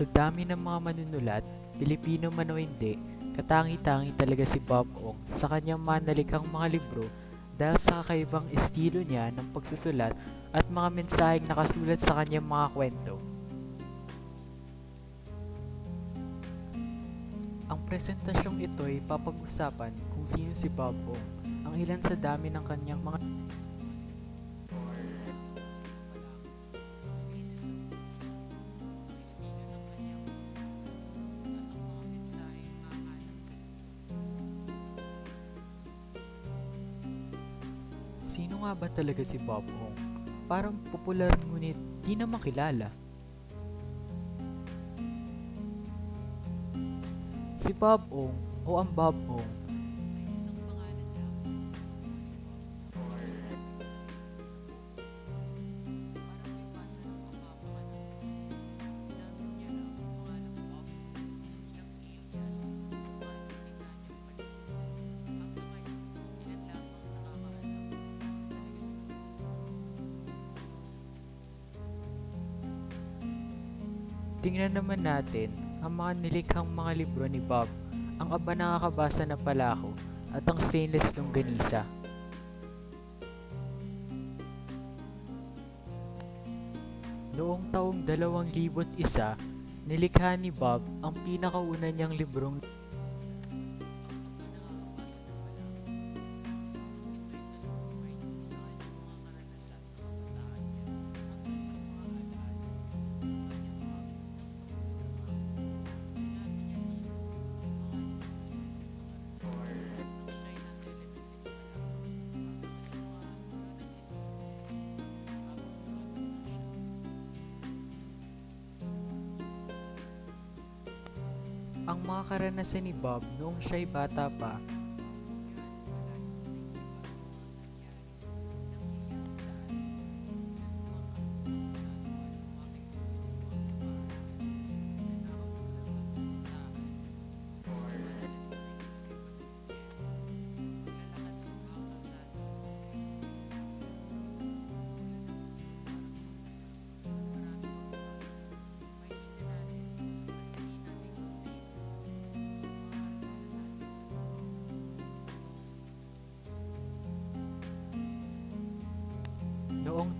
Sa dami ng mga manunulat, Pilipino man o hindi, katangi-tangi talaga si Bob Ong sa kanyang manalikhang mga libro dahil sa kakaibang estilo niya ng pagsusulat at mga mensaheng nakasulat sa kanyang mga kwento. Ang presentasyong ito ay papag-usapan kung sino si Bob Ong, ang ilan sa dami ng kanyang mga Sino nga ba talaga si Bob Ong? Parang popular ngunit di na makilala. Si Bob Ong o ang Bob Ong Tingnan naman natin ang mga nilikhang mga libro ni Bob, ang aba nakakabasa na palako at ang stainless longganisa. Noong taong 2001, nilikha ni Bob ang pinakauna niyang librong ang mga karanasan ni Bob noong siya'y bata pa.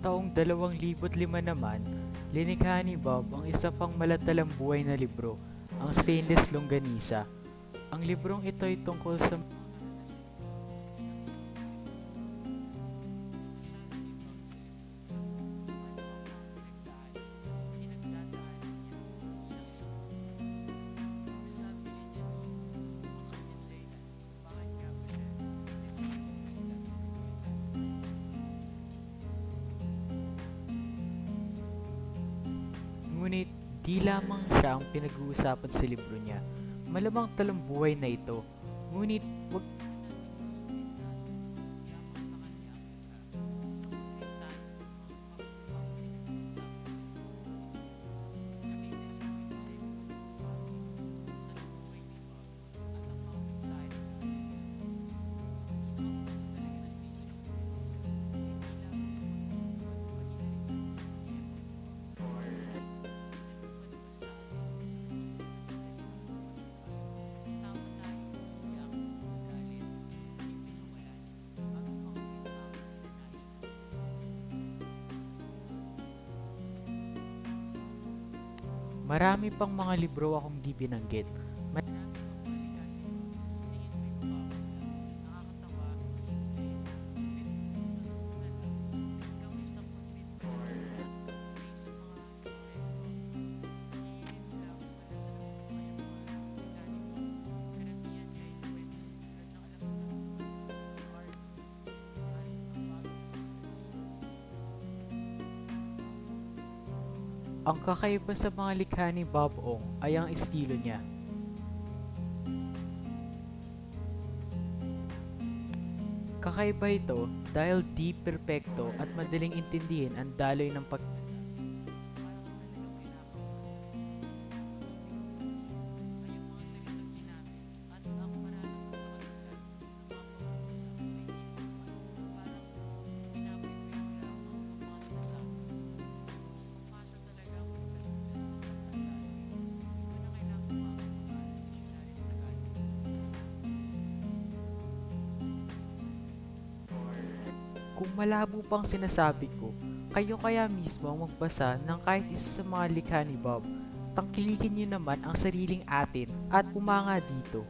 Taong 2005 naman, linikha ni Bob ang isa pang malatalang buhay na libro, ang Stainless Longganisa. Ang librong ito ay tungkol sa Ngunit di lamang siya ang pinag-uusapan sa libro niya. Malamang talambuhay na ito. Ngunit wag Marami pang mga libro akong di binanggit. Ang kakaiba sa mga likha ni Bob Ong ay ang estilo niya. Kakaiba ito dahil di perpekto at madaling intindihin ang daloy ng pagkasa. Kung malabo pang sinasabi ko, kayo kaya mismo ang magbasa ng kahit isa sa mga likha ni Bob. Tangkilikin niyo naman ang sariling atin at umanga dito.